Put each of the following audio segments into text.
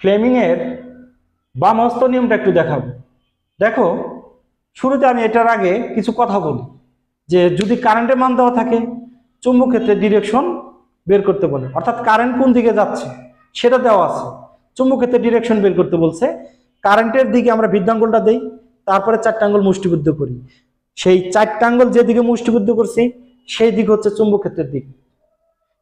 ফ্লেমিংয়ের বাম হস্ত নিয়মটা একটু দেখাবো। দেখো, শুরুতে আমি এটার আগে কিছু কথা বলি, যে যদি কারেন্টের মান দেওয়া থাকে চুম্বক ক্ষেত্রে ডিরেকশন বের করতে বলে। অর্থাৎ কারেন্ট কোন দিকে যাচ্ছে, সেটা দেওয়া আছে। চুম্বক ক্ষেত্রে ডিরেকশন বের করতে বলছে কারেন্টের দিকে আমরা বৃদ্ধাঙ্গুলটা দেই, তারপরে চারটা আঙ্গুল মুষ্টিবদ্ধ করি। সেই চারটা আঙ্গুল যেদিকে মুষ্টিবদ্ধ করছি, সেই দিক হচ্ছে চুম্বক ক্ষেত্রের দিক।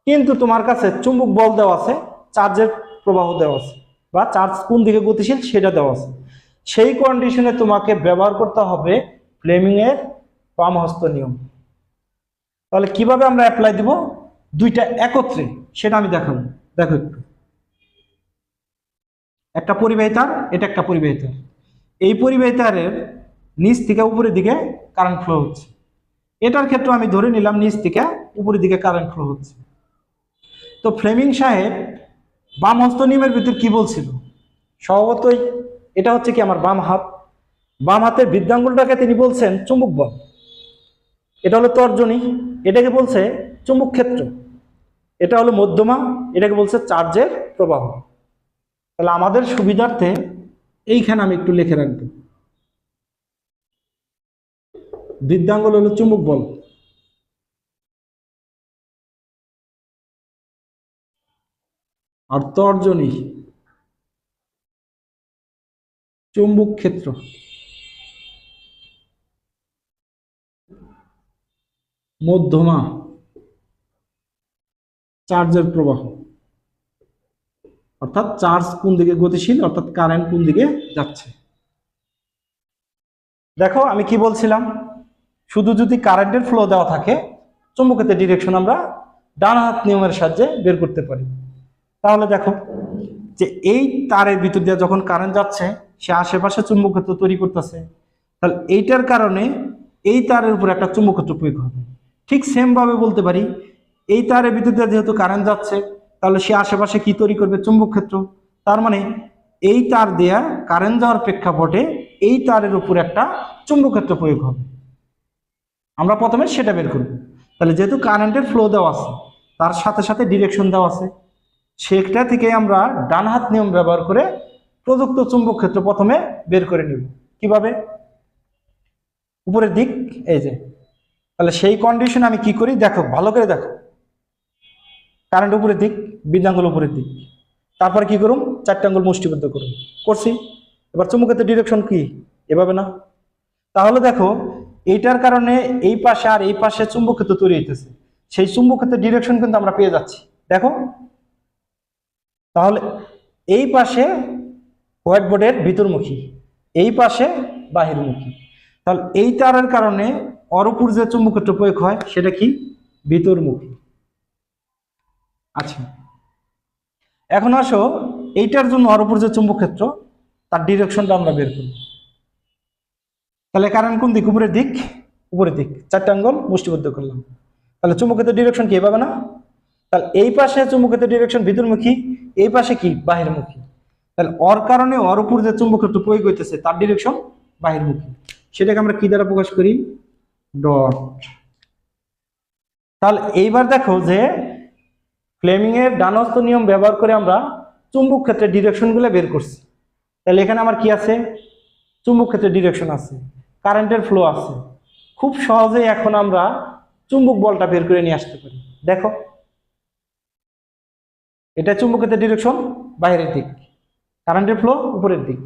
কিন্তু তোমার কাছে চুম্বক বল দেওয়া আছে চার্জের প্রবাহ দেওয়া আছে। বা চার্জ কোন দিকে গতিশীল সেটা দেওয়া আছে। সেই কন্ডিশনে তোমাকে ব্যবহার করতে হবে ফ্লেমিং এর বাম হস্ত নিয়ম। তাহলে কীভাবে আমরা অ্যাপ্লাই দিব? দুইটা একত্রে, সেটা আমি দেখাবো। দেখো একটু। একটা পরিবাহিতার, এটা একটা পরিবাহিতার। এই পরিবাহিতারের নিচ থেকে উপরের দিকে কারেন্ট ফ্লো হচ্ছে। এটার ক্ষেত্রে আমি ধরে নিলাম নিচ থেকে উপরের দিকে কারেন্ট ফ্লো হচ্ছে। তো ফ্লেমিং সাহেব বাম হস্ত নিয়মের ভিতর কি বলছিল? স্বভাবতই এটা হচ্ছে কি আমার বাম হাত। বাম হাতের বৃদ্ধাঙ্গুলটাকে তিনি বলছেন চুম্বক বল। এটা হলো তর্জনী, এটাকে বলছে চুম্বক ক্ষেত্র। এটা হলো মধ্যমা, এটাকে বলছে চার্জের প্রবাহ। তাহলে আমাদের সুবিধার্থে এইখানে আমি একটু লিখে রাখব। বৃদ্ধাঙ্গুল হলো চুম্বক বল। আর তর্জনী চুম্বক ক্ষেত্র। মধ্যমা, চার্জের প্রবাহ। অর্থাৎ চার্জ কোন দিকে গতিশীল, অর্থাৎ কারেন্ট কোন দিকে যাচ্ছে। দেখো, আমি কি বলছিলাম? শুধু যদি কারেন্টের ফ্লো দেওয়া থাকে, চুম্বকের ডিরেকশন আমরা ডান হাত নিয়মের সাহায্যে বের করতে পারি। তাহলে দেখো যে এই তারের ভিতর দিয়ে যখন কারেন্ট যাচ্ছে, সে আশেপাশে চুম্বক ক্ষেত্র তৈরি করতেছে। তাহলে এইটার কারণে এই তারের উপর একটা চুম্বক ক্ষেত্র প্রয়োগ হবে। ঠিক সেম ভাবে বলতে পারি, এই তারের ভিতর দিয়ে যেহেতু কারেন্ট যাচ্ছে, তাহলে সে আশেপাশে কি তৈরি করবে? চুম্বক ক্ষেত্র তার মানে এই তার দেয়া কারেন্ট যাওয়ার প্রেক্ষাপটে এই তারের উপর একটা চুম্বক ক্ষেত্র প্রয়োগ হবে। আমরা প্রথমে সেটা বের করব। তাহলে যেহেতু কারেন্টের ফ্লো দেওয়া আছে, তার সাথে সাথে ডিরেকশন দেওয়া আছে সেটা থেকে আমরা ডান হাত নিয়ম ব্যবহার করে প্রযুক্ত চুম্বক ক্ষেত্র প্রথমে বের করে নিব। কীভাবে? উপরের দিক, এই যে। তাহলে সেই কন্ডিশন আমি কি করি? দেখো, ভালো করে দেখো। কারেন্ট উপরের দিক, বৃদ্ধাঙ্গুল উপরের দিক। তারপরে কি চারটে আঙ্গুল মুষ্টিবদ্ধ করুন করছি। এবার চুম্বকের ডিরেকশন কি? এভাবে না। তাহলে দেখো, এইটার কারণে এই পাশে আর এই পাশে চুম্বক ক্ষেত্র তৈরি হইতেছে। সেই চুম্বক ক্ষেত্রের ডিরেকশন কিন্তু আমরা পেয়ে যাচ্ছি। দেখো তাহলে এই পাশে হোয়াইট বোর্ডের ভিতরমুখী, এই পাশে বাহিরমুখী। তাহলে এই তারের কারণে অরপুর যে চুম্বক ক্ষেত্র প্রয়োগ হয় সেটা কি? ভিতরমুখী। আচ্ছা। এখন আসো, এইটার জন্য অরপুর যে চুম্বক ক্ষেত্র, তার ডিরেকশনটা আমরা বের করি তাহলে কারণ কোন দিক? উপরের দিক? উপরের দিক। চারটে আঙ্গল মুষ্টিবদ্ধ করলাম। তাহলে চুম্বকের ডিরেকশন কি? এভাবে না? তাহলে এই পাশে চুম্বকের ডিরেকশন ভিতরমুখী এই পাশে কি? বাহিরমুখী। তাহলে অর কারণে অর উপর যে চুম্বক ক্ষেত্র প্রয়োগ হইতেছে, তার ডিরেকশন বাহিরমুখী। সেটাকে আমরা কি দ্বারা প্রকাশ করি? ডট তাহলে এইবার দেখো যে ফ্লেমিং এর ডানস্থ নিয়ম ব্যবহার করে আমরা চুম্বক ক্ষেত্রের ডিরেকশনগুলো বের করছি। তাহলে এখানে আমার কি আছে? চুম্বক ক্ষেত্রের ডিরেকশন আছে। কারেন্টের ফ্লো আছে। খুব সহজেই এখন আমরা চুম্বক বলটা বের করে নিয়ে আসতে পারি। দেখো। এটা চুম্বক ক্ষেত্রের ডিরেকশন বাইরের দিক। কারেন্টের ফ্লো উপরের দিক।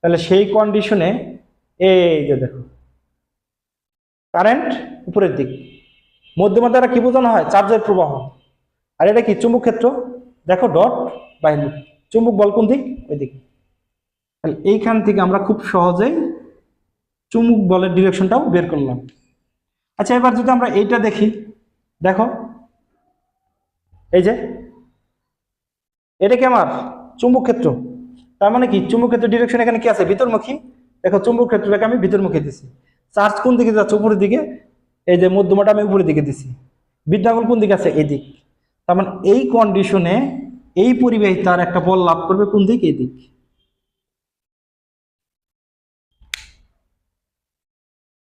তাহলে সেই কন্ডিশনে এই যে দেখো কারেন্ট উপরের দিক। মধ্যমা দ্বারা কি বোঝানো হয়? চার্জের প্রবাহ। আর এটা কি? চুম্বক ক্ষেত্র। দেখো ডট বাইরে চুম্বক বল কোন দিক? ওই দিক। তাহলে এইখান থেকে আমরা খুব সহজেই চুম্বক বলের ডিরেকশনটাও বের করলাম। আচ্ছা এবার যদি আমরা এইটা দেখি, দেখো। এই যে এটা কি আমার? চুম্বক ক্ষেত্র তার মানে কি? চুম্বক ক্ষেত্র ডিরেকশন এখানে কি আছে? ভিতরমুখী। দেখো চুম্বক ক্ষেত্রটাকে আমি ভিতরমুখী দিছি। চার্জ কোন দিকে যাচ্ছে? উপরের দিকে। এই যে মধ্যমাটা আমি উপরের দিকে দিছি। বিদ্যাঙ্গুল কোন দিকে আছে? এদিক। তার মানে এই কন্ডিশনে এই পরিবাহী তার একটা বল লাভ করবে কোন দিক? এই দিক